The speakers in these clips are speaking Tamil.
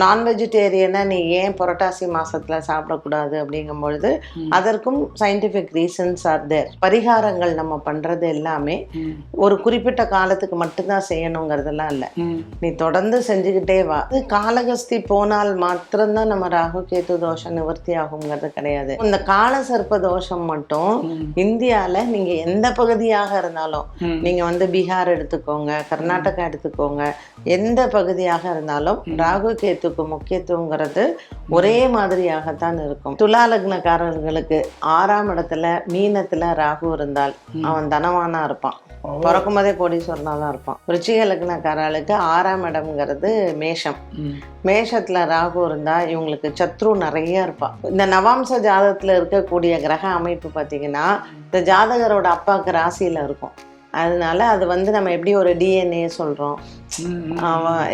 நான் வெஜிடேரியனை நீ ஏன் புரட்டாசி மாசத்துல சாப்பிடக்கூடாது அப்படிங்கும் பொழுது அதற்கும் சயின்டிஃபிக் ரீசன்ஸ் ஆர் தேர் பரிகாரங்கள் நம்ம பண்றது எல்லாமே. ஒரு குறிப்பிட்ட காலத்துக்கு மட்டும்தான் செய்யணுங்கிறதெல்லாம் இல்லை. நீ தொடர்ந்து செஞ்சுக்கிட்டே வா. காலகஸ்தி போனால் மாத்திரம்தான் நம்ம ராகு கேது தோஷம் நிவர்த்தி ஆகுங்கிறது கிடையாது. இந்த கால சர்ப்ப தோஷம் மட்டும் இந்தியால நீங்க எந்த பகுதியாக இருந்தாலும். நீங்க வந்து பீகார் எடுத்துக்கோங்க கர்நாடகா எடுத்துக்கோங்க எந்த பகுதியாக இருந்தாலும் ராகு கேத்துக்கு முக்கியத்துவங்கிறது ஒரே மாதிரியாகத்தான் இருக்கும். துலா லக்னக்காரர்களுக்கு ஆறாம் இடத்துல மீனத்துல ராகு இருந்தால் அவன் தனவானா இருப்பான். பிறக்கும் போதே கோடீஸ்வரனா தான் இருப்பான். ருச்சிக லக்னக்காரர்களுக்கு ஆறாம் இடம்ங்கிறது மேஷம். மேஷத்துல ராகு இருந்தா இவங்களுக்கு சத்ரு நிறைய இருப்பா. இந்த நவாம்ச ஜாதகத்துல இருக்கக்கூடிய கிரக அமைப்பு பார்த்தீங்கன்னா இந்த ஜாதகரோட அப்பாவுக்கு ராசியில இருக்கும். அதனால அது வந்து நம்ம எப்படி ஒரு டிஎன்ஏ சொல்றோம்?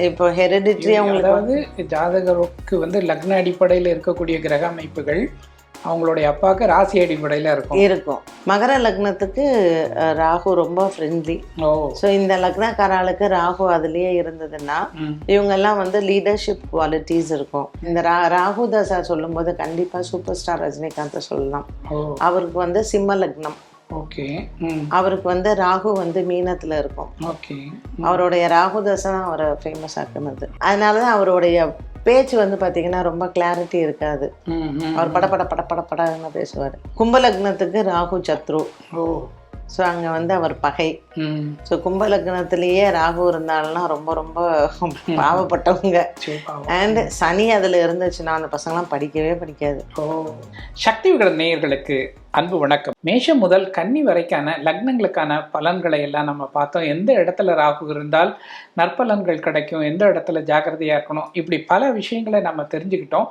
இப்போ ஹெரிடிட்ரி அவங்களுக்கு அதாவது ஜாதகருக்கு வந்து லக்ன அடிப்படையில் இருக்கக்கூடிய கிரக அமைப்புகள் அவங்களுடைய அப்பாவுக்கு ராசி அடிப்படையில் இருக்கும். இருக்கும். மகர லக்னத்துக்கு ராகு ரொம்ப ஃப்ரெண்ட்லி ஸோ இந்த லக்னக்காராளுக்கு ராகு அதுலயே இருந்ததுன்னா. இவங்கெல்லாம் வந்து லீடர்ஷிப் குவாலிட்டிஸ் இருக்கும். இந்த ரா ராகு தசா சொல்லும்போது கண்டிப்பா சூப்பர் ஸ்டார் ரஜினிகாந்தை சொல்லலாம். அவருக்கு வந்து சிம்ம லக்னம். ஓகே ம் அவருக்கு வந்து ராகு வந்து மீனத்துல இருக்கும். ஓகே அவருடைய ராகு தசை தான் அவரை ஃபேமஸ் ஆக்குனது. அதனால தான் அவருடைய பேச்சு வந்து பார்த்தீங்கன்னா ரொம்ப கிளாரிட்டி இருக்காது. ம் அவர் பட பட பட பட படன்னு பேசுவார். கும்பலக்னத்துக்கு ராகு சத்ரு. ஓ. ஸோ அங்கே வந்து அவர் பகை. ஸோ கும்பலக்னத்திலேயே ராகு இருந்தாலும்னா ரொம்ப ரொம்ப பாவப்பட்டவங்க. அண்ட் சனி அதில் இருந்துச்சுன்னா அந்த பசங்களாம் படிக்கவே படிக்காது. சக்தி விகடன் நேயர்களுக்கு அன்பு வணக்கம். மேஷம் முதல் கன்னி வரைக்கான லக்னங்களுக்கான பலன்களை எல்லாம் நம்ம பார்த்தோம். எந்த இடத்துல ராகு இருந்தால் நற்பலன்கள் கிடைக்கும்? எந்த இடத்துல ஜாக்கிரதையா இருக்கணும்? இப்படி பல விஷயங்களை நம்ம தெரிஞ்சுக்கிட்டோம்.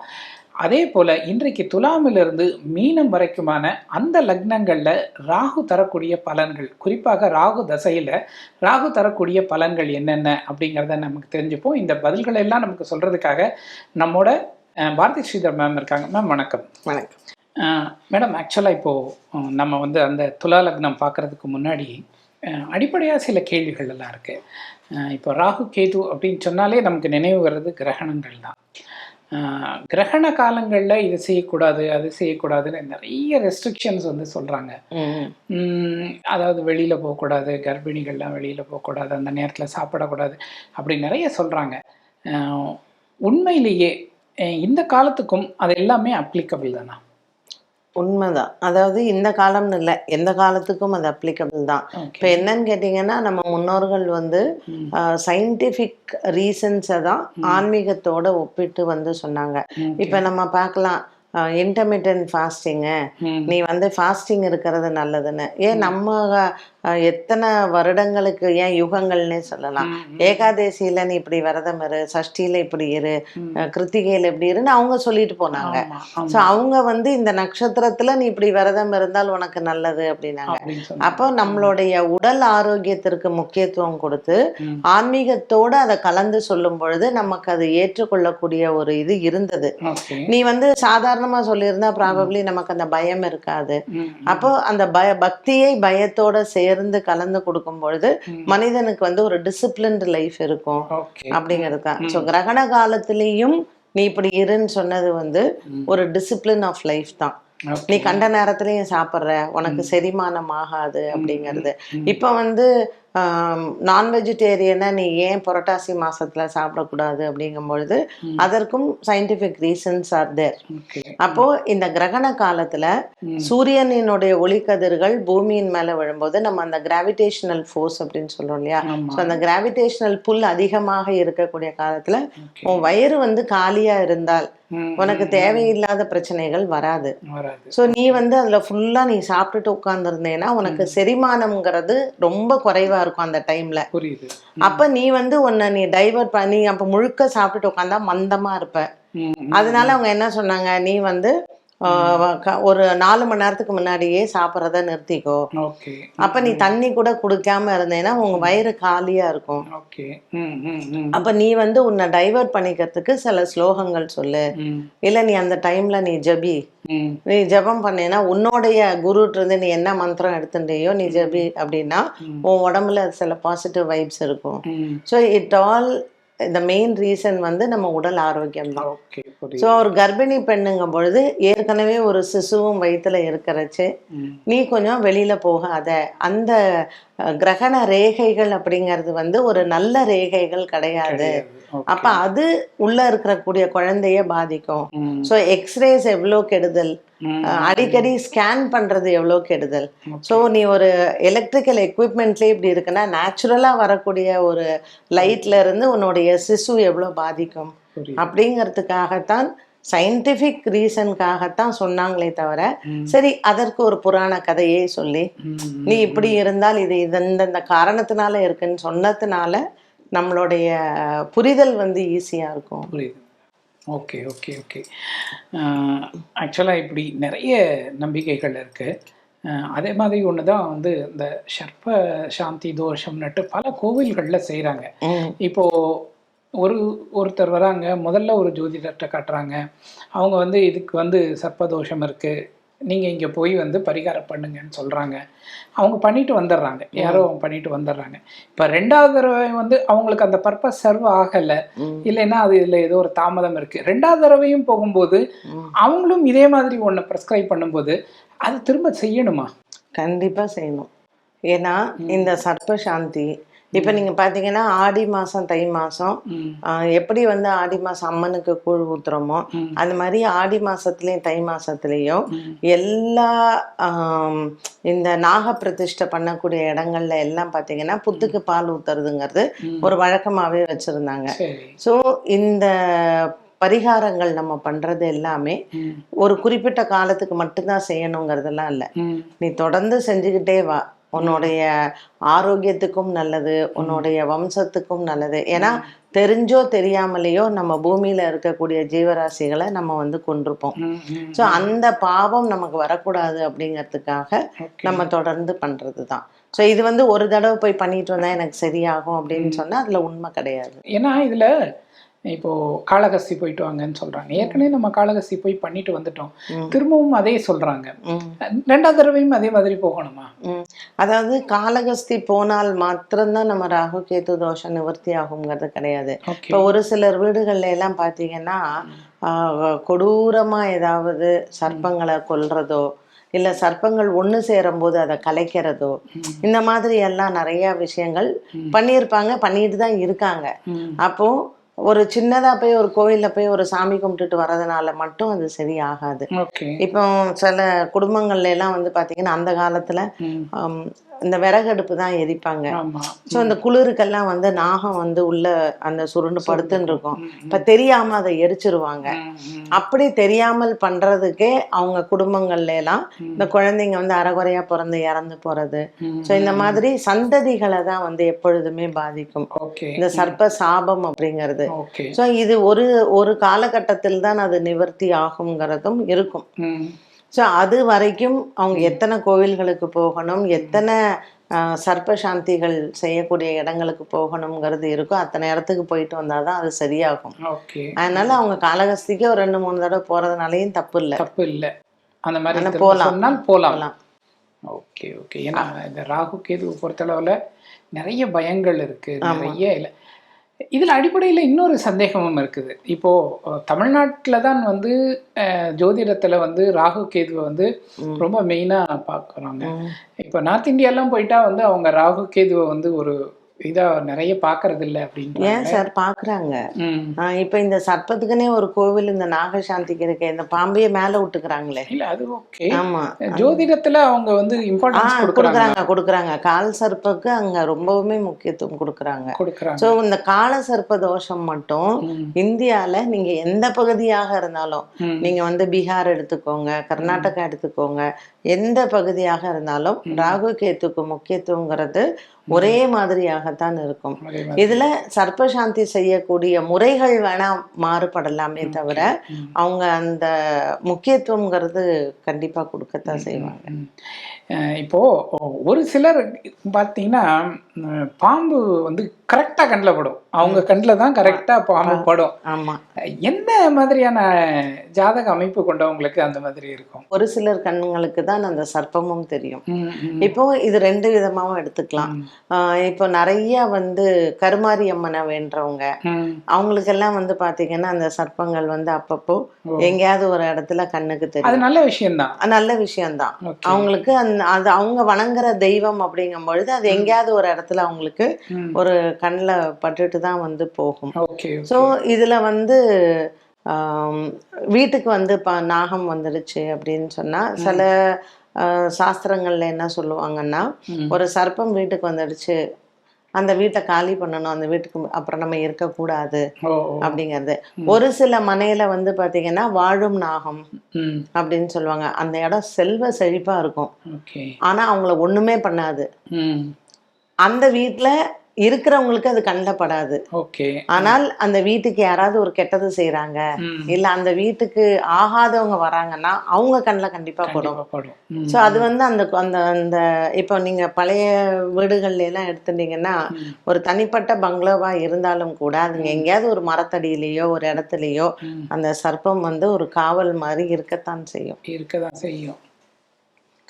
அதே போல இன்றைக்கு துலாமிலிருந்து மீனம் வரைக்குமான அந்த லக்னங்கள்ல ராகு தரக்கூடிய பலன்கள் குறிப்பாக ராகு தசையில ராகு தரக்கூடிய பலன்கள் என்னென்ன அப்படிங்கிறத நமக்கு தெரிஞ்சுப்போம். இந்த பதில்களை எல்லாம் நமக்கு சொல்றதுக்காக நம்மோட பாரதி ஸ்ரீதர் மேம் இருக்காங்க. மேம் வணக்கம். வணக்கம். மேடம் ஆக்சுவலாக இப்போது நம்ம வந்து அந்த துலா லக்னம் பார்க்குறதுக்கு முன்னாடி அடிப்படையாக சில கேள்விகள் எல்லாம் இருக்குது இப்போ ராகு கேது அப்படின்னு சொன்னாலே நமக்கு நினைவு வர்றது கிரகணங்கள் தான். கிரகண காலங்களில் இது செய்யக்கூடாது அது செய்யக்கூடாதுன்னு நிறைய ரெஸ்ட்ரிக்ஷன்ஸ் வந்து சொல்கிறாங்க அதாவது வெளியில் போகக்கூடாது கர்ப்பிணிகள்லாம் வெளியில் போகக்கூடாது அந்த நேரத்தில் சாப்பிடக்கூடாது அப்படி நிறைய சொல்கிறாங்க உண்மையிலேயே இந்த காலத்துக்கும் அது எல்லாமே அப்ளிகபிள் தானா? உண்மைதான். அதாவது இந்த காலம்னு இல்லை. எந்த காலத்துக்கும் அது அப்ளிகபிள் தான். இப்போ என்னன்னு கேட்டிங்கன்னா நம்ம முன்னோர்கள் வந்து. சயின்டிஃபிக் ரீசன்ஸை தான் ஆன்மீகத்தோட ஒப்பிட்டு வந்து சொன்னாங்க. இப்போ நம்ம பார்க்கலாம். Intermittent fasting. நீ வந்து ஃபாஸ்டிங் இருக்கிறது நல்லதுன்னு. ஏன் நம்ம எத்தனை வருடங்களுக்கு ஏன் யுகங்கள்னே சொல்லலாம். ஏகாதேசியில நீ இப்படி விரதம் இரு சஷ்டியில இப்படி இரு கிருத்திகையில இப்படி இருன்னு அவங்க சொல்லிட்டு போனாங்க. ஸோ அவங்க வந்து இந்த நட்சத்திரத்துல நீ இப்படி விரதம் இருந்தால் உனக்கு நல்லது அப்படின்னாங்க. அப்போ நம்மளுடைய உடல் ஆரோக்கியத்திற்கு முக்கியத்துவம் கொடுத்து. ஆன்மீகத்தோட அதை கலந்து சொல்லும் பொழுது நமக்கு அது ஏற்றுக்கொள்ளக்கூடிய ஒரு இது இருந்தது நீ வந்து சாதாரணமா சொல்லியிருந்தா ப்ராபப்ளி நமக்கு அந்த பயம் இருக்காது. அப்போ அந்த பய பக்தியை பயத்தோட சேர்ந்து கலந்து கொடுக்கும் பொழுது. மனிதனுக்கு வந்து ஒரு டிசிப்ளின்டு லைஃப் இருக்கும் அப்படிங்கிறது. தான் ஸோ கிரகண காலத்திலையும் நீ இப்படி இருன்னு சொன்னது வந்து. ஒரு டிசிப்ளின் ஆஃப் லைஃப் தான். நீ கண்ட நேரத்துலயும் சாப்பிட்ற உனக்கு செரிமானம் ஆகாது அப்படிங்கிறது. இப்போ வந்து நான் வெஜிடேரியனை நீ ஏன் புரட்டாசி மாசத்துல சாப்பிடக்கூடாது அப்படிங்கும் பொழுது அதற்கும் சயின்டிஃபிக் ரீசன்ஸ் ஆர் தேர் அப்போ இந்த கிரகண காலத்துல. சூரியனினுடைய ஒளிக்கதிர்கள் பூமியின் மேல விழும்போது நம்ம அந்த கிராவிடேஷனல் ஃபோர்ஸ் அப்படின்னு சொல்றோம் இல்லையா. ஸோ அந்த கிராவிடேஷனல் புல் அதிகமாக இருக்கக்கூடிய காலத்துல. உன் வயிறு வந்து காலியா இருந்தால். உனக்கு தேவையில்லாத பிரச்சனைகள் வராது. ஸோ நீ வந்து அதுல ஃபுல்லா நீ சாப்பிட்டுட்டு உட்கார்ந்துருந்தேன்னா உனக்கு செரிமானம்ங்கிறது ரொம்ப குறைவா இருக்கும் அந்த டைம்ல புரியுது. அப்ப நீ வந்து உன்னை நீ டைவர்ட் பண்ணி அப்ப முழுக்க சாப்பிட்டுட்டு உட்காந்தா மந்தமா இருப்ப. அதனால அவங்க என்ன சொன்னாங்க? நீ வந்து ஒரு நாலு மணி நேரத்துக்கு முன்னாடியே சாப்பிட்றத நிறுத்திக்கோ. அப்ப நீ தண்ணி கூட குடிக்காம இருந்தேன்னா உங்க வயிறு காலியா இருக்கும். அப்ப நீ வந்து உன்னை டைவர்ட் பண்ணிக்கிறதுக்கு சில ஸ்லோகங்கள் சொல்லு. இல்ல நீ அந்த டைம்ல நீ ஜபி. நீ ஜெபம் பண்ணேன்னா உன்னுடைய குருட்டு இருந்து நீ என்ன மந்திரம் எடுத்துட்டியோ நீ ஜெபி அப்படின்னா உன் உடம்புல சில பாசிட்டிவ் வைப்ஸ் இருக்கும். ஸோ இட் ஆல் இந்த மெயின் ரீசன் வந்து நம்ம உடல் ஆரோக்கியம் தான் ஸோ ஒரு கர்ப்பிணி பெண்ணுங்கும் பொழுது ஏற்கனவே ஒரு சிசுவும் வயித்துல இருக்கிறச்சு. நீ கொஞ்சம் வெளியில போகாத. அந்த கிரகண ரேகைகள் அப்படிங்கிறது வந்து ஒரு நல்ல ரேகைகள் கிடையாது. அப்ப அது உள்ள இருக்கக்கூடிய குழந்தைய பாதிக்கும். ஸோ எக்ஸ்ரேஸ் எவ்வளோ கெடுதல்? அடிக்கடி ஸ்கேன் பண்றது எவ்வளோ கெடுதல். ஸோ நீ ஒரு எலக்ட்ரிக்கல் எக்யூப்மெண்ட்லேயே இப்படி இருக்குன்னா நேச்சுரலாக வரக்கூடிய ஒரு லைட்ல இருந்து உன்னுடைய சிசு எவ்வளோ பாதிக்கும். அப்படிங்கிறதுக்காகத்தான் சயின்டிஃபிக் ரீசனுக்காகத்தான் சொன்னாங்களே தவிர. சரி அதற்கு ஒரு புராண கதையே சொல்லி. நீ இப்படி இருந்தால் இது இது இந்த காரணத்தினால இருக்குன்னு சொன்னதுனால நம்மளுடைய புரிதல் வந்து ஈஸியா இருக்கும் ஓகே ஓகே ஓகே. ஆக்சுவலாக இப்படி நிறைய நம்பிக்கைகள் இருக்குது அதே மாதிரி ஒன்று தான் வந்து இந்த சர்ப்ப சாந்தி தோஷம்னுட்டு பல கோவில்களில் செய்கிறாங்க ம், இப்போ ஒரு ஒருத்தர் வராங்க முதல்ல ஒரு ஜோதிடர்கிட்ட காட்டுறாங்க. அவங்க வந்து இதுக்கு வந்து சர்ப்பதோஷம் இருக்குது நீங்கள் இங்கே போய் வந்து பரிகாரம் பண்ணுங்கன்னு சொல்கிறாங்க அவங்க பண்ணிட்டு வந்துடுறாங்க யாரோ பண்ணிட்டு வந்துடுறாங்க இப்போ ரெண்டாவது தடவை வந்து அவங்களுக்கு அந்த பர்பஸ் சர்வ் ஆகலை. இல்லைன்னா அது இதில் ஏதோ ஒரு தாமதம் இருக்குது ரெண்டாவது தடவையும் போகும்போது. அவங்களும் இதே மாதிரி ஒன்று ப்ரெஸ்கிரைப் பண்ணும்போது அது திரும்ப செய்யணுமா? கண்டிப்பா செய்யணும். ஏன்னா இந்த சர்ப்ப சாந்தி இப்ப நீங்க பாத்தீங்கன்னா ஆடி மாசம் தை மாசம் ம். ஆஹ், எப்படி வந்து ஆடி மாசம் அம்மனுக்கு கூழ் ஊத்துறோமோ. அந்த மாதிரி ஆடி மாசத்துலயும் தை மாசத்துலயும் ம். எல்லா இந்த நாக பிரதிஷ்டை பண்ணக்கூடிய இடங்கள்ல எல்லாம் பாத்தீங்கன்னா புத்துக்கு பால் ஊத்துறதுங்கிறது. ஒரு வழக்கமாவே வச்சிருந்தாங்க. சரி. ஸோ இந்த பரிகாரங்கள் நம்ம பண்றது எல்லாமே ஒரு குறிப்பிட்ட காலத்துக்கு மட்டும்தான் செய்யணுங்கிறதெல்லாம் இல்லை. நீ தொடர்ந்து செஞ்சுக்கிட்டே வா. உன்னுடைய ஆரோக்கியத்துக்கும் நல்லது உன்னுடைய வம்சத்துக்கும் நல்லது. ஏன்னா தெரிஞ்சோ தெரியாமலேயோ நம்ம பூமியில இருக்கக்கூடிய ஜீவராசிகளை நம்ம வந்து கொண்டிருப்போம் ஸோ அந்த பாவம் நமக்கு வரக்கூடாது அப்படிங்கிறதுக்காக நம்ம தொடர்ந்து பண்றது தான். ஸோ இது வந்து ஒரு தடவை போய் பண்ணிட்டு வந்தா எனக்கு சரியாகும் அப்படின்னு சொன்னா அதுல உண்மை கிடையாது. ஏன்னா இதுல இப்போ காளகஸ்தி போயிட்டு வாங்கன்னு சொல்றாங்க. ஏற்கனவே நம்ம காளகஸ்தி போய் பண்ணிட்டு வந்துட்டோம். திரும்பவும் அதே சொல்றாங்க. ம். ரெண்டாவது தடவையும் அதே மாதிரி போகணுமா. அதாவது காலகஸ்தி போனால் மாத்திரம்தான் நம்ம ராகு கேது தோஷம் நிவர்த்தி ஆகுங்கிறது கிடையாது. இப்போ ஒரு சிலர் வீடுகள்ல எல்லாம் பார்த்தீங்கன்னா ஆஹ், கொடூரமா ஏதாவது சர்ப்பங்களை கொல்றதோ இல்ல சர்ப்பங்கள் ஒண்ணு சேரும்போது அதை கலைக்கிறதோ இந்த மாதிரி எல்லாம் நிறைய விஷயங்கள் பண்ணியிருப்பாங்க பண்ணிட்டு தான் இருக்காங்க. ம். அப்போ ஒரு சின்னதா போய் ஒரு கோயில்ல போய் ஒரு சாமி கும்பிட்டுட்டு வர்றதுனால மட்டும் அது சரியாகாது. இப்போ சில குடும்பங்கள்ல எல்லாம் வந்து பாத்தீங்கன்னா அந்த காலத்துல இந்த விறகடுப்பு தான் எரிப்பாங்க. ஸோ இந்த குளிருக்கெல்லாம் வந்து நாகம் வந்து உள்ள அந்த சுருண்டு படுத்துன்னு இருக்கும். இப்ப தெரியாம அதை எரிச்சிருவாங்க. அப்படி தெரியாமல் பண்றதுக்கே அவங்க குடும்பங்கள்ல எல்லாம் இந்த குழந்தைங்க வந்து அறகுறையா பிறந்து இறந்து போறது. ஸோ இந்த மாதிரி சந்ததிகளை தான் வந்து எப்பொழுதுமே பாதிக்கும். இந்த சர்ப்ப சாபம் அப்படிங்கிறது. ஓகே ஸோ இது ஒரு ஒரு காலகட்டத்தில் தான் அது நிவர்த்தி ஆகுங்கிறதும் இருக்கும். ஸோ அது வரைக்கும் அவங்க எத்தனை கோவில்களுக்கு போகணும் எத்தனை சர்ப்ப சாந்திகள் செய்யக்கூடிய இடங்களுக்கு போகணுங்கிறது இருக்கோ அத்தனை இடத்துக்கு போயிட்டு வந்தாதான் அது சரியாகும். அதனால அவங்க காலகஸ்திக்கு ஒரு ரெண்டு மூணு தடவை போறதுனாலயும் தப்பு இல்லை. தப்பு இல்ல. அந்த மாதிரி போலாம். போலாம். ஓகே ஓகே ஏன்னா இந்த ராகு கேதுவை பொறுத்தளவுல நிறைய பயங்கள் இருக்கு. நிறைய இல்ல. இதுல அடிப்படையில இன்னொரு சந்தேகமும் இருக்குது. இப்போ அஹ், தமிழ்நாட்டுல தான் வந்து ஜோதிடத்துல வந்து ராகு கேதுவை வந்து ரொம்ப மெயினா பார்க்கறாங்க. இப்போ நார்த் இந்தியாலாம் போயிட்டா வந்து அவங்க ராகு கேதுவை வந்து ஒரு இதா நிறைய பார்க்கறது இல்ல அப்படின்றாங்க. ஏன் சார். ஆஹ், இப்ப இந்த சர்ப்பத்துக்குன்னே ஒரு கோவில் இந்த நாகசாந்திக்கு இருக்கு இந்த பாம்பையே மேல விட்டுக்கிறாங்களே. இல்ல அது ஓகே. ஆமா. ஜோதிடத்துல அவங்க வந்து இம்பார்ட்டன்ஸ் கொடுக்குறாங்க கொடுக்குறாங்க. கால் சர்ப்புக்கு அங்க ரொம்பவுமே முக்கியத்துவம் கொடுக்குறாங்க. கொடுக்குறாங்க. ஸோ இந்த கால சர்ப்ப தோஷம் மட்டும் ம். இந்தியால நீங்க எந்த பகுதியாக இருந்தாலும் ம். நீங்க வந்து பீகார் எடுத்துக்கோங்க கர்நாடகா எடுத்துக்கோங்க எந்த பகுதியாக இருந்தாலும் ராகு கேத்துக்கு முக்கியத்துவங்கிறது ஒரே மாதிரியாகத்தான் இருக்கும். இதுல சர்ப்பசாந்தி செய்யக்கூடிய முறைகள் வேணா மாறுபடலாமே தவிர. அவங்க அந்த முக்கியத்துவம்ங்கிறது கண்டிப்பா கொடுக்கத்தான் செய்வாங்க. இப்போ ஒரு சிலர் பார்த்தீங்கன்னா பாம்பு வந்து கரெக்டாக கண்ணில் படும். அவங்க கண்ணில் தான் கரெக்டா பாம்பு படும் ஆமா. என்ன மாதிரியான ஜாதக அமைப்பு கொண்டவங்களுக்கு அந்த மாதிரி இருக்கும்? ஒரு சிலர் கண்ணுங்களுக்கு தான் அந்த சர்ப்பமும் தெரியும். இப்போ இது ரெண்டு விதமாவும் எடுத்துக்கலாம். இப்போ நிறைய வந்து கருமாரி அம்மனை வேண்டவங்க. அவங்களுக்கெல்லாம் வந்து பாத்தீங்கன்னா அந்த சர்ப்பங்கள் வந்து அப்பப்போ. எங்கேயாவது ஒரு இடத்துல கண்ணுக்கு அது தெரியும் நல்ல விஷயம்தான். நல்ல விஷயம்தான். அவங்களுக்கு அந்த அது அவங்க வணங்குற தெய்வம் அப்படிங்கும் பொழுது அது எங்கேயாவது ஒரு இடத்துல அவங்களுக்கு. ஒரு கண்ணில் பட்டுட்டு தான் வந்து போகும். ஸோ இதுல வந்து வீட்டுக்கு வந்து ப நாகம் வந்துடுச்சு அப்படின்னு சொன்னா சில சாஸ்திரங்கள்ல என்ன சொல்லுவாங்கன்னா. ஒரு சர்ப்பம் வீட்டுக்கு வந்துடுச்சு அந்த வீட்டை காலி பண்ணணும் அந்த வீட்டுக்கு அப்புறம் நம்ம இருக்கக்கூடாது அப்படிங்கிறது. ஒரு சில மனையில வந்து பாத்தீங்கன்னா வாழும் நாகம் அப்படின்னு சொல்லுவாங்க. அந்த இடம் செல்வ செழிப்பா இருக்கும். ஆனா அவங்கள ஒண்ணுமே பண்ணாது. அந்த வீட்ல இருக்கிறவங்களுக்கு அது கண்ணில் படாது ஓகே. ஆனால் அந்த வீட்டுக்கு யாராவது ஒரு கெட்டது செய்றாங்க ம். இல்ல அந்த வீட்டுக்கு ஆகாதவங்க வராங்கன்னா அவங்க கண்ணில் கண்டிப்பா படும். ஸோ அது வந்து அந்த அந்த அந்த இப்போ நீங்க பழைய வீடுகள்ல எல்லாம் எடுத்துட்டீங்கன்னா. ஒரு தனிப்பட்ட பங்களோவா இருந்தாலும் கூட அதுங்க எங்கேயாவது ஒரு மரத்தடியிலேயோ ஒரு இடத்துலயோ. அந்த சர்ப்பம் வந்து ஒரு காவல் மாதிரி இருக்கத்தான் செய்யும். இருக்கதான் செய்யும்.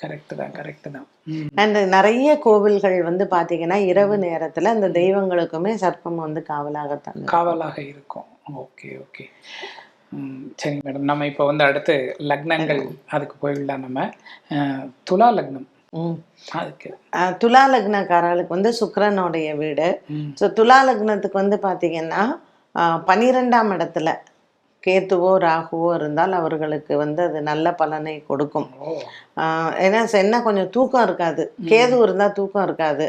கரெக்ட் தான் கரெக்ட் தான். அண்ட் நிறைய கோவில்கள் வந்து பாத்தீங்கன்னா இரவு நேரத்துல அந்த தெய்வங்களுக்குமே சர்ப்பம் வந்து காவலாகத்தான் இருக்கும். காவலாக இருக்கும். Okay okay. சரி மேடம். நம்ம இப்போ வந்து அடுத்து லக்னங்கள் அதுக்கு போயிடலாம் நம்ம. அஹ், துலா லக்னம். துலா லக்னக்காரர்களுக்கு வந்து சுக்கிரனுடைய வீடு. ஸோ துலா லக்னத்துக்கு வந்து பார்த்தீங்கன்னா ஆஹ் பன்னிரெண்டாம் இடத்துல கேத்துவோ ராகுவோ இருந்தால் அவர்களுக்கு வந்து அது நல்ல பலனை கொடுக்கும். ஏன்னா என்ன கொஞ்சம் தூக்கம் இருக்காது. கேது இருந்தால் தூக்கம் இருக்காது.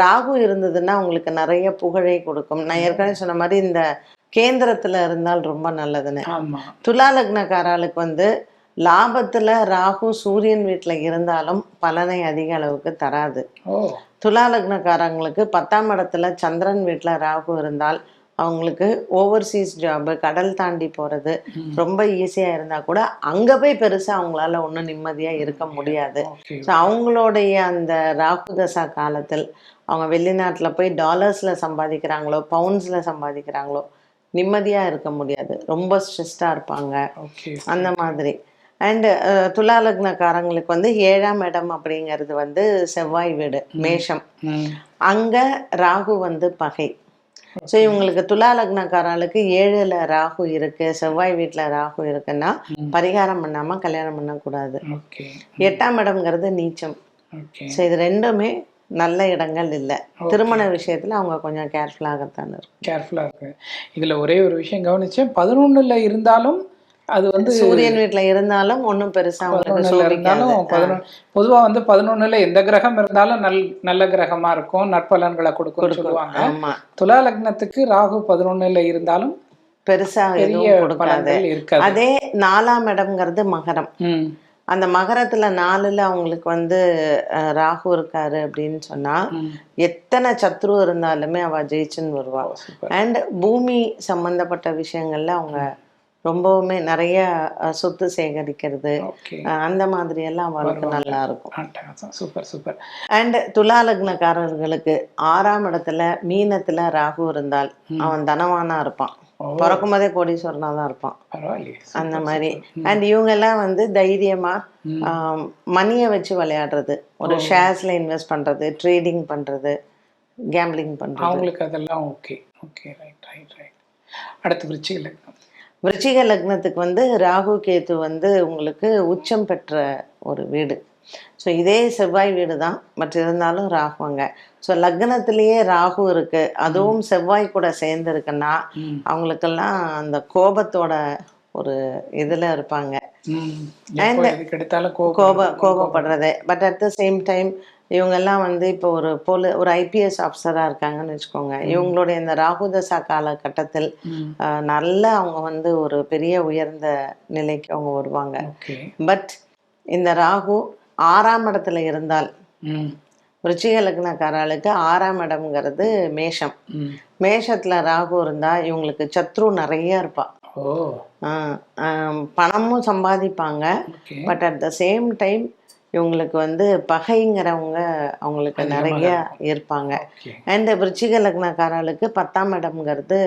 ராகு இருந்ததுன்னா உங்களுக்கு நிறைய புகழை கொடுக்கும். நான் ஏற்கனவே சொன்ன மாதிரி இந்த கேந்திரத்துல இருந்தால் ரொம்ப நல்லதுன்னு. துலா லக்னக்காரர்களுக்கு வந்து லாபத்துல ராகு சூரியன் வீட்டில் இருந்தாலும் பலனை அதிக அளவுக்கு தராது. துலா லக்னக்காரங்களுக்கு பத்தாம் இடத்துல சந்திரன் வீட்டில் ராகு இருந்தால் அவங்களுக்கு ஓவர்சீஸ் ஜாபு கடல் தாண்டி போகிறது ம். ரொம்ப ஈஸியாக இருந்தால் கூட அங்கே போய் பெருசாக அவங்களால ஒன்றும் நிம்மதியாக இருக்க முடியாது. ஸோ அவங்களுடைய அந்த ராகு தசா காலத்தில் அவங்க வெளிநாட்டில் போய் டாலர்ஸில் சம்பாதிக்கிறாங்களோ பவுண்ட்ஸில் சம்பாதிக்கிறாங்களோ நிம்மதியாக இருக்க முடியாது. ரொம்ப ஸ்ட்ரெஸ்டாக இருப்பாங்க. அந்த மாதிரி. அண்டு துலா லக்னக்காரங்களுக்கு வந்து ஏழாம் இடம் அப்படிங்கிறது வந்து செவ்வாய் வீடு மேஷம். அங்க ராகு வந்து பகை. ஸோ இவங்களுக்கு துலா லக்னக்காரர்களுக்கு ஏழுல ராகு இருக்கு செவ்வாய் வீட்டில் ராகு இருக்குன்னா. பரிகாரம் பண்ணாம கல்யாணம் பண்ணக்கூடாது. எட்டாம் இடம்ங்கிறது நீச்சம். ஸோ இது ரெண்டுமே நல்ல இடங்கள் இல்லை. திருமண விஷயத்துல அவங்க கொஞ்சம் கேர்ஃபுல்லாகத்தான் இருக்கும் கேர்ஃபுல்லாக இருக்கு. இதுல ஒரே ஒரு விஷயம் கவனிச்சேன். பதினொன்னுல இருந்தாலும் அது வந்து சூரியன் வீட்டுல இருந்தாலும் ஒண்ணும் பெருசா அவங்களுக்கு பதினொன்னுல இருந்தாலும் பதினொன்று பொதுவா வந்து பதினொன்னுல எந்த கிரகம் இருந்தாலும் நல் நல்ல கிரகமா இருக்கும் நற்பலன்களை கொடுக்கும்னு சொல்லுவாங்க. துலா லக்னத்துக்கு ராகு பதினொன்னுல இருந்தாலும் பெருசா எதுவும் இருக்காது. அதே நாலாம் இடம்ங்கிறது மகரம். அந்த மகரத்துல நாலுல அவங்களுக்கு வந்து ராகு இருக்காரு அப்படின்னு சொன்னா எத்தனை சத்ரு இருந்தாலுமே அவ ஜெயிச்சுன்னு வருவா. அண்ட் பூமி சம்பந்தப்பட்ட விஷயங்கள்ல அவங்க ரொம்பவுமே நிறைய சொத்து சேகரிக்கிறது. அந்த மாதிரி எல்லாம் அவளுக்கு நல்லா இருக்கும் சூப்பர் சூப்பர். அண்ட் துலா லக்னக்காரர்களுக்கு ஆறாம் இடத்துல மீனத்துல ராகு இருந்தால் அவன் தனவானா இருப்பான். பிறக்கும் போதே கோடீஸ்வரனா தான் இருப்பான் அந்த மாதிரி. அண்ட் இவங்க எல்லாம் வந்து தைரியமா. மணியை வச்சு விளையாடுறது. ஒரு ஷேர்ஸ்ல இன்வெஸ்ட் பண்றது ட்ரேடிங் பண்றது கேம்பிளிங் பண்றது. அவங்களுக்கு அதெல்லாம் okay. Okay right right right. அடுத்து விருச்சிக லக்னம். விருச்சிக லக்னத்துக்கு வந்து ராகு கேது வந்து உங்களுக்கு உச்சம் பெற்ற ஒரு வீடு. ஸோ இதே செவ்வாய் வீடு தான் பட் இருந்தாலும் ராகுவாங்க ஸோ லக்னத்திலேயே ராகு இருக்கு. அதுவும் செவ்வாய் கூட சேர்ந்து இருக்குன்னா அவங்களுக்கெல்லாம் அந்த கோபத்தோட ஒரு இதில் இருப்பாங்க. கோபப்படுறது. But at the same time இவங்கெல்லாம் வந்து இப்போ ஒரு போல ஒரு ஐபிஎஸ் ஆஃபீஸராக இருக்காங்கன்னு வச்சுக்கோங்க. இவங்களுடைய இந்த ராகுதசா காலகட்டத்தில் நல்ல அவங்க வந்து ஒரு பெரிய உயர்ந்த நிலைக்கு அவங்க வருவாங்க. பட் இந்த ராகு ஆறாம் இடத்துல இருந்தால் ம். விருச்சிக லக்னக்காரர்களுக்கு ஆறாம் இடம்ங்கிறது மேஷம். மேஷத்துல ராகு இருந்தா இவங்களுக்கு சத்ரு நிறைய இருப்பா. பணமும் சம்பாதிப்பாங்க. But at the same time இவங்களுக்கு வந்து பகைங்கிறவங்க அவங்களுக்கு நிறைய. இருப்பாங்க. அண்ட் விருச்சிக லக்னக்காரர்களுக்கு பத்தாம் இடம்ங்கிறது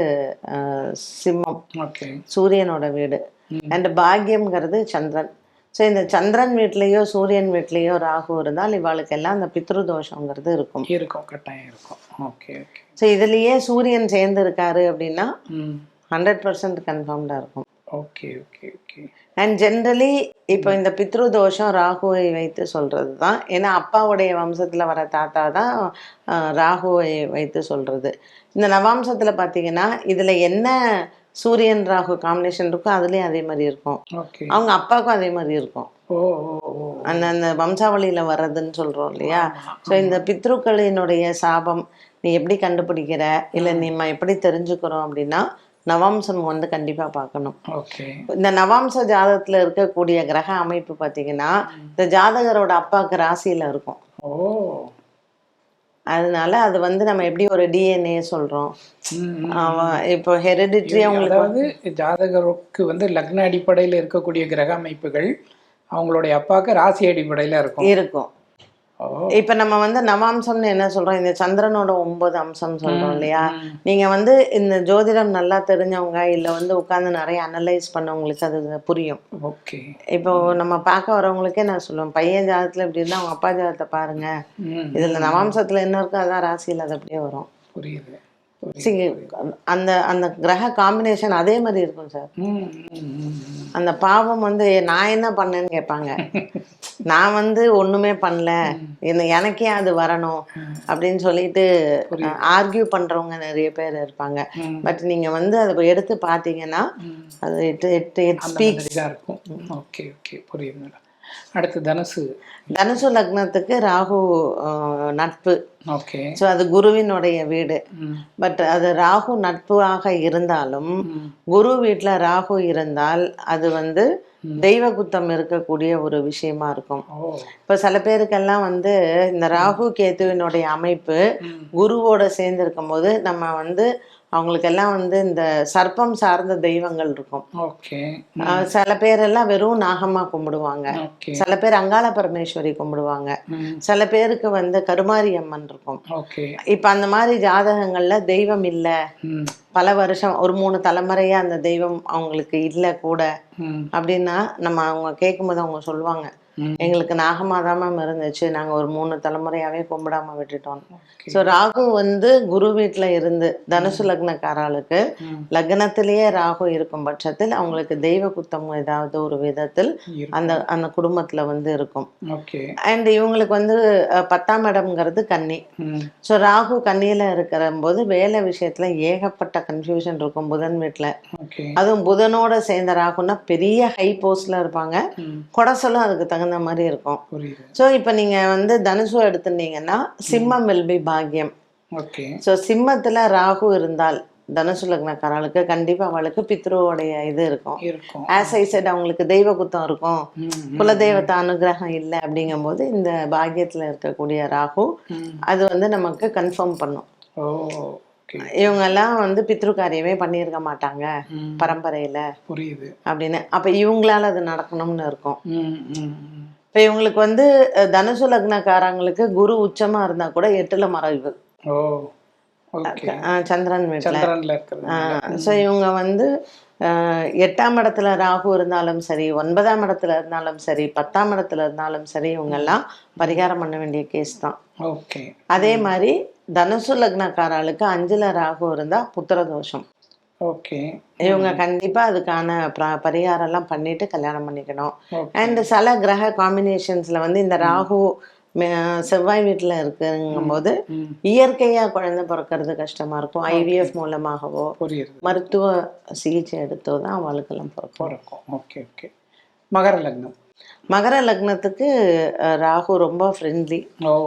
சிம்மம். சூரியனோட வீடு. And பாக்கியம்ங்கிறது Chandran. ஸோ இந்த சந்திரன் வீட்லேயோ சூரியன் வீட்லேயோ ராகு இருந்தால் இவாளுக்கு எல்லாம் அந்த பித்ரு தோஷங்கிறது இருக்கும். இருக்கும். கட்டாயம் இருக்கும். ஓகே ஸோ இதுலேயே சூரியன் சேர்ந்து இருக்காரு அப்படின்னா ஹண்ட்ரட் பர்சன்ட் கன்ஃபார்ம்டாக இருக்கும். Okay okay okay and generally இப்போ இந்த பித்ரு தோஷம் ராகுவை வைத்து சொல்கிறது தான் ஏன்னா அப்பாவுடைய வம்சத்தில் வர தாத்தா தான் ராகுவை வைத்து சொல்கிறது இந்த நவாம்சத்தில் பார்த்தீங்கன்னா இதில் என்ன சூரியன் ராகு காம்பினேஷன் இருக்கோ அதுலேயும் அதே மாதிரி இருக்கும். ஓகே அவங்க அப்பாவுக்கும் அதே மாதிரி இருக்கும். அந்த அந்த வம்சாவளியில் வர்றதுன்னு சொல்கிறோம் இல்லையா? ஸோ இந்த பித்ருக்களினுடைய சாபம் நீ எப்படி கண்டுபிடிக்கிற? இல்லை நம்ம எப்படி தெரிஞ்சுக்கிறோம் அப்படின்னா நவாம்சம் வந்து கண்டிப்பாக பார்க்கணும். இந்த நவாம்ச ஜாதகத்தில் இருக்கக்கூடிய கிரக அமைப்பு பார்த்தீங்கன்னா இந்த ஜாதகரோட அப்பாவுக்கு ராசியில் இருக்கும். ஓ. அதனால அது வந்து நம்ம எப்படி ஒரு டிஎன்ஏ சொல்கிறோம் ம், ம். இப்போ ஹெரிடிட்ரி அவங்களுக்கு ஜாதகருக்கு வந்து லக்ன அடிப்படையில் இருக்கக்கூடிய கிரக அமைப்புகள் அவங்களுடைய அப்பாவுக்கு ராசி அடிப்படையில் இருக்கும். இருக்கும். இப்போ நம்ம வந்து நவாம்சம்னு என்ன சொல்றோம்? இந்த சந்திரனோட ஒன்பது அம்சம் சொல்றோம் இல்லையா. நீங்க வந்து இந்த ஜோதிடம் நல்லா தெரிஞ்சவங்க இல்ல வந்து உட்கார்ந்து நிறைய அனலைஸ் பண்ணவங்களுக்கு அது புரியும். இப்போ நம்ம பார்க்க வரவங்களுக்கே நான் சொல்லுவேன் பையன் ஜாதகத்துல இப்படி இருந்தா அவங்க அப்பா ஜாதகத்தை பாருங்க. இதுல நவாம்சத்துல என்ன இருக்கோ அதான் ராசியில் அது அப்படியே வரும். புரியுது. அந்த அந்த கிரக காம்பினேஷன் அதே மாதிரி இருக்கும் சார். அந்த பாவம் வந்து நான் என்ன பண்ணேன்னு கேட்பாங்க. நான் வந்து ஒண்ணுமே பண்ணல. என்ன எனக்கே அது வரணும் அப்படின்னு சொல்லிட்டு ஆர்கியூ பண்றவங்க நிறைய பேர் இருப்பாங்க. பட் நீங்க வந்து அதை எடுத்து பார்த்தீங்கன்னா. அது இட் இட் இட் அந்த ஸ்பீக் மாதிரி தான் இருக்கும். Okay okay. புரியுது மேடம். அடுத்து தனுசு. தனுசு லக்னத்துக்கு ராகு நட்பு. ஓகே. ஸோ அது குருவினுடைய வீடு. பட் அது ராகு நட்பாக இருந்தாலும். குரு வீட்ல ராகு இருந்தால் அது வந்து தெய்வ குத்தம் இருக்கக்கூடிய ஒரு விஷயமா இருக்கும். இப்போ சில பேருக்கெல்லாம் வந்து இந்த ராகு கேத்துவினுடைய அமைப்பு. குருவோட சேர்ந்து இருக்கும்போது நம்ம வந்து அவங்களுக்கெல்லாம் வந்து இந்த சர்ப்பம் சார்ந்த தெய்வங்கள் இருக்கும். சில பேரெல்லாம் வெறும் நாகம்மா கும்பிடுவாங்க. சில பேர் அங்காள பரமேஸ்வரி கும்பிடுவாங்க. சில பேருக்கு வந்து கருமாரி அம்மன் இருக்கும். இப்போ அந்த மாதிரி ஜாதகங்கள்ல தெய்வம் இல்லை. பல வருஷம் ஒரு மூணு தலைமுறையா அந்த தெய்வம் அவங்களுக்கு இல்லை கூட. அப்படின்னா நம்ம அவங்க கேட்கும்போது அவங்க சொல்லுவாங்க. எங்களுக்கு நாகமாதாமம் இருந்துச்சு. நாங்க ஒரு மூணு தலைமுறையாவே கும்பிடாம விட்டுட்டோம். ஸோ ராகு வந்து குரு வீட்ல இருந்து தனுசு லக்னக்காரர்களுக்கு ம். லக்னத்திலேயே ராகு இருக்கும் பட்சத்தில் அவங்களுக்கு தெய்வ குத்தம் ஏதாவது ஒரு விதத்தில். அந்த அந்த குடும்பத்துல வந்து இருக்கும். அண்ட் இவங்களுக்கு வந்து பத்தாம் இடம்ங்கிறது கன்னி. ஸோ ராகு கன்னியில இருக்கிற போது வேலை விஷயத்துல ஏகப்பட்ட கன்ஃபியூஷன் இருக்கும் புதன் வீட்ல. ஓகே. அதுவும் புதனோட சேர்ந்த ராகுனா பெரிய ஹை போஸ்ட்ல இருப்பாங்க. குடசலும் அதுக்கு தகுந்த மாதிரி இருக்கும். ஸோ இப்போ நீங்க வந்து தனுசு எடுத்துட்டீங்கன்னா சிம்மம் be பாக்கியம் ஓகே. ஸோ சிம்மத்துல ராகு இருந்தால் தனுசு லக்னக்காரர்களுக்கு கண்டிப்பா அவளுக்கு பித்ருவோடைய இது இருக்கும். ஆஸ் ஐ செட் அவங்களுக்கு தெய்வ குத்தம் இருக்கும். குலதெய்வத்த அனுகிரகம் இல்லை அப்படிங்கும்போது இந்த பாக்கியத்துல இருக்கக்கூடிய ராகு. அது வந்து நமக்கு கன்ஃபார்ம் பண்ணும். இவங்கெல்லாம் வந்து பித்ரு காரியமே பண்ணியிருக்க மாட்டாங்க. பரம்பரையில. புரியுது. அப்படின்னு. அப்ப இவங்களால அது நடக்கணும்னு இருக்கும். இப்போ இவங்களுக்கு வந்து தனுசு லக்னக்காரங்களுக்கு குரு உச்சமா இருந்தா கூட எட்டுல மறைவு சந்திரன் வீட்டுல ஸோ இவங்க வந்து எட்டாம் இடத்துல ராகு இருந்தாலும் சரி ஒன்பதாம் இடத்துல இருந்தாலும் சரி பத்தாம் இடத்துல இருந்தாலும் சரி இவங்கெல்லாம் பரிகாரம் பண்ண வேண்டிய கேஸ் தான். ஓகே. அதே மாதிரி தனுசு லக்னக்காரர்களுக்கு அஞ்சுல ராகு இருந்தா புத்திர தோஷம் ஓகே. இவங்க கண்டிப்பா அதுக்கான பிர- பரிகாரம் எல்லாம் பண்ணிட்டு கல்யாணம் பண்ணிக்கணும். அண்ட் சில கிரக காம்பினேஷன்ஸ்ல வந்து இந்த ராகு செவ்வாய் வீட்டுல இருக்குங்கும் போது ம். இயற்கையா குழந்தை பிறக்கிறது கஷ்டமா இருக்கும். ஐவிஎஃப் மூலமாகவோ மருத்துவ சிகிச்சை எடுத்தோ தான் அவளுக்கெல்லாம் பிறக்கும். Okay okay. மகர லக்னம். மகர லக்னத்துக்கு ராகு ரொம்ப ஃப்ரெண்ட்லி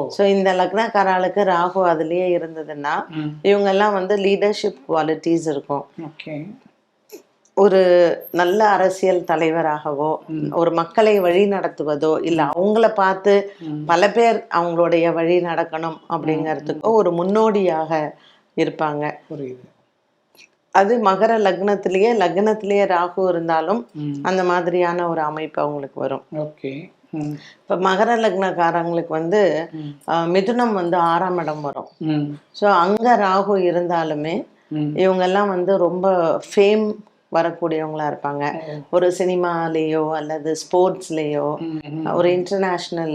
ஸோ இந்த லக்னக்காராளுக்கு ராகு அதுலயே இருந்ததுன்னா ம். இவங்கெல்லாம் வந்து லீடர்ஷிப் குவாலிட்டிஸ் இருக்கும். ஒரு நல்ல அரசியல் தலைவராகவோ ஒரு மக்களை வழி நடத்துவதோ இல்லை அவங்கள பார்த்து. பல பேர் அவங்களுடைய வழி நடக்கணும் அப்படிங்கிறதுக்கோ ஒரு முன்னோடியாக இருப்பாங்க. புரியுது. அது மகர லக்னத்திலேயே லக்னத்திலேயே ராகு இருந்தாலும் அந்த மாதிரியான ஒரு அமைப்பு அவங்களுக்கு வரும். ஓகே. இப்போ மகர லக்னக்காரங்களுக்கு வந்து மிதுனம் வந்து ஆறாம் இடம் வரும். ஸோ அங்கே ராகு இருந்தாலுமே ம். இவங்கெல்லாம் வந்து ரொம்ப ஃபேம் வரக்கூடியவங்களா இருப்பாங்க. ஒரு சினிமாலேயோ அல்லது ஸ்போர்ட்ஸ்லேயோ. ஒரு இன்டர்நேஷ்னல்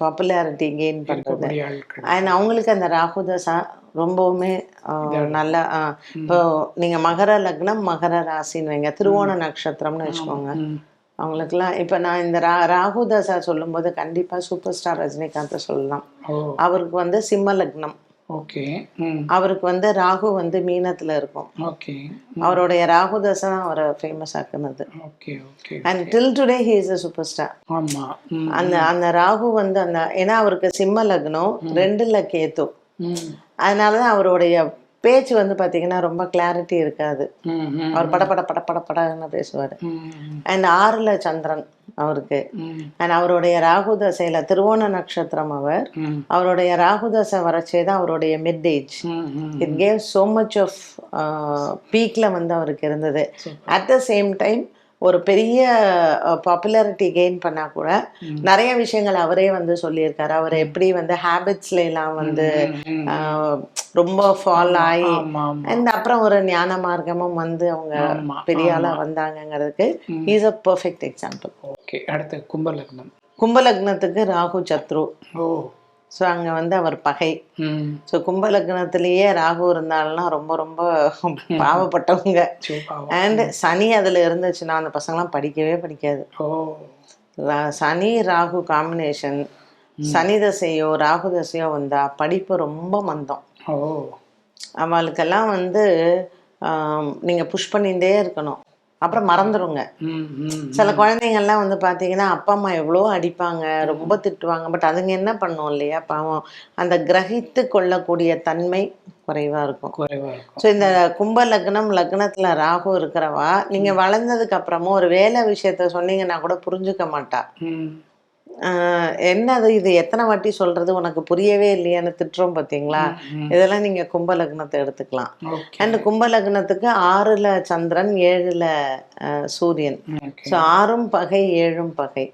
பாப்புலாரிட்டி கெயின் பண்ணுறது ஆட்கள். அண்ட் அவங்களுக்கு அந்த ராகு தசா ரொம்பவுமே நல்லா இப்போ நீங்க மகர லக்னம் மகர ராசின்னு வைங்க திருவோண நட்சத்திரம்னு வச்சுக்கோங்க. அவங்களுக்குலாம் இப்போ நான் இந்த ரா ராகு தசா சொல்லும்போது கண்டிப்பா சூப்பர் ஸ்டார் ரஜினிகாந்தை சொல்லலாம். அவருக்கு வந்து சிம்ம லக்னம். ஓகே. அவருக்கு வந்து ராகு வந்து மீனத்துல இருக்கும். ஓகே. அவருடைய ராகு தசை தான் அவரை famous ஆக்குனது. Okay okay and till today he is a super star ஆமா. அந்த அந்த ராகு வந்து அந்த ஏன்னா அவருக்கு சிம்ம லக்னம் ரெண்டுல கேத்து. அதனால தான் அவருடைய பேச்சு வந்து பார்த்தீங்கன்னா ரொம்ப கிளாரிட்டி இருக்காது. அவர் பட பட பட பட படன்னு பேசுவார். அண்ட் ஆறுல சந்திரன் அவருக்கு. அண்ட் அவருடைய ராகு தசையில திருவோண நட்சத்திரம் அவர். அவருடைய ராகு தசை வரச்சே தான் அவருடைய mid age it gave so much of பீக்ல வந்து அவருக்கு இருந்தது. அட் த சேம் டைம் ஒரு பெரிய பாப்புலாரிட்டி கெயின் பண்ணா கூட நிறைய விஷயங்கள் அவரே வந்து சொல்லியிருக்காரு. அவர் எப்படி வந்து ஹேபிட்ஸ்ல எல்லாம் வந்து ரொம்ப ஃபால் ஆகி அண்ட் அப்புறம் ஒரு ஞான மார்க்கமும் வந்து அவங்க பெரிய ஆளா வந்தாங்கங்கிறதுக்கு is a perfect example okay அடுத்து கும்பலக்னம். கும்பலக்னத்துக்கு ராகு சத்ரு. ஓ. ஸோ அங்க வந்து அவர் பகை. ஸோ கும்பலக்னத்திலேயே ராகு இருந்தாலும்னா ரொம்ப ரொம்ப பாவப்பட்டவங்க. அண்ட் சனி அதுல இருந்துச்சுன்னா அந்த பசங்களாம் படிக்கவே படிக்காது. சனி ராகு காம்பினேஷன் சனி தசையோ ராகு தசையோ வந்தா படிப்பு ரொம்ப மந்தம். அவளுக்கெல்லாம் வந்து ஆம், நீங்க புஷ் பண்ணிகிட்டே இருக்கணும். அப்புறம் மறந்துடுங்க சில குழந்தைங்கள்லாம் வந்து பார்த்தீங்கன்னா அப்பா அம்மா எவ்வளோ அடிப்பாங்க ரொம்ப திட்டுவாங்க. பட் அதுங்க என்ன பண்ணும் இல்லையா? பாவம். அந்த கிரகித்து கொள்ளக்கூடிய தன்மை குறைவா இருக்கும். ஸோ இந்த கும்ப லக்னம் லக்னத்துல ராகு இருக்கிறவா நீங்க வளர்ந்ததுக்கு அப்புறமும் ஒரு வேலை விஷயத்த சொன்னீங்கன்னா கூட புரிஞ்சுக்க மாட்டா. என்னது இது எத்தனை வாட்டி சொல்றது? உனக்கு புரியவே இல்லையான்னு திட்டுறோம் பார்த்தீங்களா ம். இதெல்லாம் நீங்க கும்ப லக்னத்தை எடுத்துக்கலாம். அண்ட் கும்ப லக்னத்துக்கு ஆறுல சந்திரன் ஏழுல ஆஹ், சூரியன். ஸோ ஆறும் பகை ஏழும் பகை.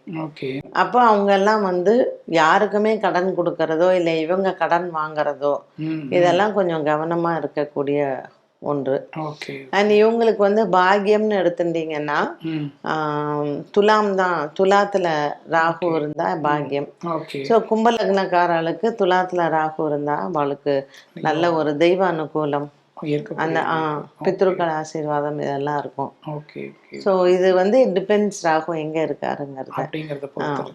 அப்போ அவங்க எல்லாம் வந்து யாருக்குமே கடன் கொடுக்கறதோ இல்லை இவங்க கடன் வாங்குறதோ இதெல்லாம் கொஞ்சம் கவனமா இருக்கக்கூடிய ஒன்று. அண்ட் இவங்களுக்கு வந்து பாக்கியம்னு எடுத்துட்டீங்கன்னா துலாம் தான் துலாத்துல ராகு இருந்தா பாக்கியம் ஓகே. ஸோ கும்பலக்னக்காரர்களுக்கு துலாத்துல ராகு இருந்தா அவளுக்கு நல்ல ஒரு தெய்வ அனுகூலம். அந்த பித்ருக்கள் ஆசீர்வாதம் இதெல்லாம் இருக்கும். ஸோ இது வந்து டிபெண்ட்ஸ் ராகு எங்க இருக்காருங்கிறத.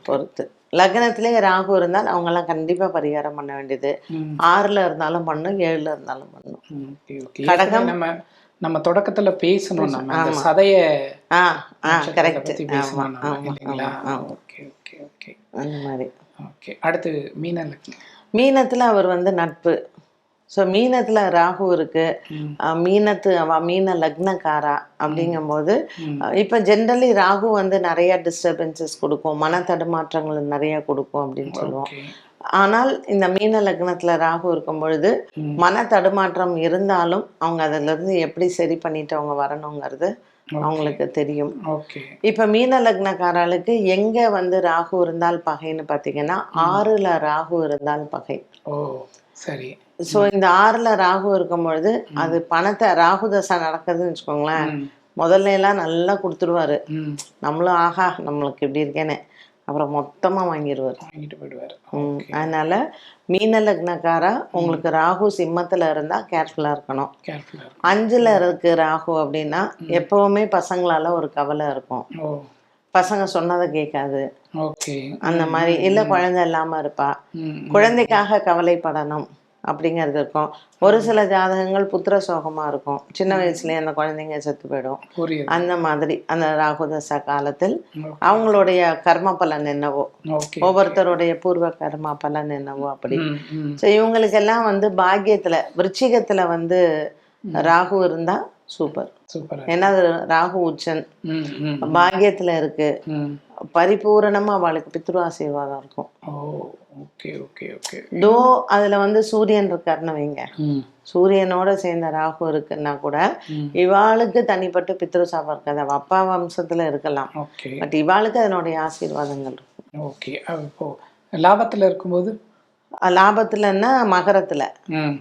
பொறுத்து. லக்னத்திலே ராகு இருந்தால் அவங்கெல்லாம் கண்டிப்பா பரிகாரம் பண்ண வேண்டியது. ஆறுல இருந்தாலும் பண்ணும் ஏழுல இருந்தாலும் பண்ணும். கடகம். நம்ம நம்ம தொடக்கத்துல பேசணும் நம்ம. சதைய கரெக்ட் அந்த மாதிரி. ஓகே அடுத்து மீன மீனத்துல அவர் வந்து நட்பு. ஸோ மீனத்துல ராகு இருக்கு. மீனத்து மீன லக்னக்காரா அப்படிங்கும்போது இப்ப ஜென்ரலி ராகு வந்து நிறைய டிஸ்டர்பன்சஸ் கொடுக்கும். மன தடுமாற்றங்கள் நிறைய கொடுக்கும் அப்படின்னு சொல்லுவோம். ஆனால் இந்த மீன லக்னத்துல ராகு இருக்கும் பொழுது. மன தடுமாற்றம் இருந்தாலும் அவங்க அதுல இருந்து எப்படி சரி பண்ணிட்டு அவங்க வரணுங்கிறது அவங்களுக்கு தெரியும். இப்ப மீன லக்னக்காரர்களுக்கு எங்க வந்து ராகு இருந்தால் பகைன்னு பாத்தீங்கன்னா ஆறுல ராகு இருந்தால் பகை. சரி. ஸோ இந்த ஆறுல ராகு இருக்கும் பொழுது அது பணத்தை ராகு தசை நடக்குதுன்னு வச்சுக்கோங்களேன். முதல்ல எல்லாம் நல்லா கொடுத்துருவாரு. ம். நம்மளும் ஆஹா நம்மளுக்கு இப்படி இருக்கேனே. அப்புறம் மொத்தமா வாங்கிடுவார் வாங்கிட்டு போயிடுவாரு. அதனால மீன லக்னக்காரா உங்களுக்கு ராகு சிம்மத்துல இருந்தா கேர்ஃபுல்லா இருக்கணும். அஞ்சுல இருக்கு ராகு அப்படின்னா எப்பவுமே பசங்களால ஒரு கவலை இருக்கும். பசங்க சொன்னதை கேட்காது. அந்த மாதிரி இல்ல குழந்தை இல்லாம இருப்பா. குழந்தைக்காக கவலைப்படணும். அப்படிங்கிறது இருக்கும். ஒரு சில ஜாதகங்கள் புத்திர சோகமா இருக்கும். சின்ன வயசுலயே அந்த குழந்தைங்க செத்து போயிடும். அந்த மாதிரி அந்த ராகுதசா காலத்தில் அவங்களுடைய கர்ம பலன் என்னவோ ஒவ்வொருத்தருடைய பூர்வ கர்ம பலன் என்னவோ அப்படி. ஸோ இவங்களுக்கெல்லாம் வந்து பாக்கியத்துல விருச்சிகத்துல வந்து ராகு இருந்தா சூப்பர். சூப்பரா ஏன்னா அது ராகு உச்சன். பாக்கியத்துல இருக்கு. பரிபூரணமா அவளுக்கு பித்ரு ஆசீர்வாதம் இருக்கும். Okay okay okay. தோ அதுல வந்து சூரியன் இருக்காருன்னு வைங்க. சூரியனோட சேர்ந்த ராகு இருக்குன்னா கூட. இவாளுக்கு தனிப்பட்டு பித்ரு சாபம் இருக்காது அவ அப்பா வம்சத்துல இருக்கலாம். பட் இவாளுக்கு அதனுடைய ஆசீர்வாதங்கள் இருக்கும். ஓகே. இப்போ லாபத்துல இருக்கும்போது? லாபத்துலன்னா மகரத்துல.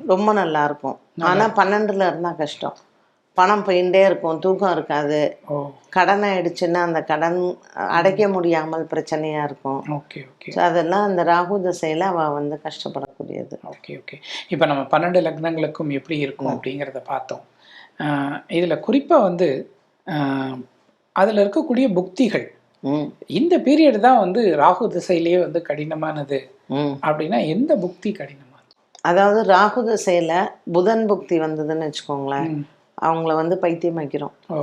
ரொம்ப நல்லா இருக்கும். ஆனா பன்னெண்டுல இருந்தா கஷ்டம். பணம் போயிட்டே இருக்கும் தூக்கம் இருக்காது. கடன் ஆயிடுச்சுன்னா அந்த கடன் அடைக்க முடியாமல் பிரச்சனையா இருக்கும். Okay okay. அதெல்லாம் அந்த ராகு தசையில அவ வந்து கஷ்டப்படக்கூடியது. Okay okay. இப்போ நம்ம பன்னெண்டு லக்னங்களுக்கும் எப்படி இருக்கும் அப்படிங்கிறத பார்த்தோம். இதுல குறிப்பா வந்து அதுல இருக்கக்கூடிய புக்திகள். ம். இந்த பீரியட் தான் வந்து ராகு திசையிலேயே வந்து கடினமானது. அப்படின்னா எந்த புக்தி கடினமானது? அதாவது ராகு தசையில புதன் புக்தி வந்ததுன்னு வச்சுக்கோங்களேன். அவங்கள வந்து பைத்தியமாக்கிறோம் ஓ.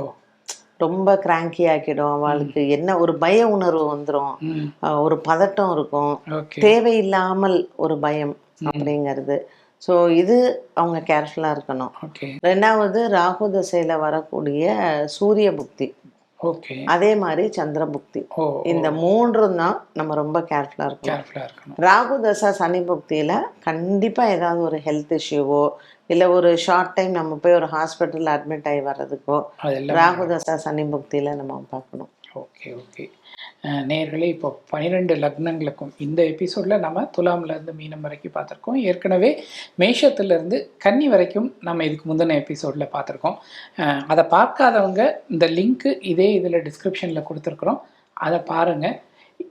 ரொம்ப கிராங்கி ஆக்கிடும் அவளுக்கு. என்ன ஒரு பய உணர்வு வந்துடும் ஒரு பதட்டம் இருக்கும். தேவையில்லாமல் ஒரு பயம் அப்படிங்கிறது. ஸோ இது அவங்க கேர்ஃபுல்லாக இருக்கணும். ரெண்டாவது ராகு தசையில் வரக்கூடிய சூரிய புக்தி. அதே மாதிரி சந்திர புக்தி. இந்த மூன்றும் தான் நம்ம ரொம்ப கேர்ஃபுல்லாக இருக்கணும். ராகு தசா சனி புக்தியில் கண்டிப்பாக ஏதாவது ஒரு ஹெல்த் இஷ்யூவோ இல்லை ஒரு ஷார்ட் டைம் நம்ம போய் ஒரு ஹாஸ்பிட்டலில் அட்மிட் ஆகி வர்றதுக்கோ அதெல்லாம் ராகு தசா சனி புக்தியில் நம்ம பார்க்கணும். ஓகே ஓகே நேர்களே இப்போ பன்னிரெண்டு லக்னங்களுக்கும் இந்த எபிசோடில் நம்ம துலாம்ல இருந்து மீனம் வரைக்கும் பார்த்துருக்கோம். ஏற்கனவே மேஷத்துலேருந்து கன்னி வரைக்கும் நம்ம இதுக்கு முந்தின எபிசோடில் பார்த்துருக்கோம். அதை பார்க்காதவங்க இந்த லிங்க்கு இதே இதில் டிஸ்கிரிப்ஷனில் கொடுத்துருக்குறோம். அதை பாருங்கள்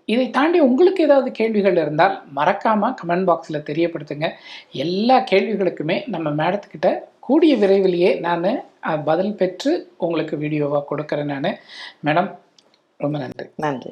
இதை தாண்டி உங்களுக்கு ஏதாவது கேள்விகள் இருந்தால் மறக்காமல் கமெண்ட் பாக்ஸில் தெரியப்படுத்துங்க. எல்லா கேள்விகளுக்குமே நம்ம மேடத்துக்கிட்ட கூடிய விரைவிலேயே நான் பதில் பெற்று உங்களுக்கு வீடியோவாக கொடுக்குறேன் நான். மேடம் ரொம்ப நன்றி. நன்றி.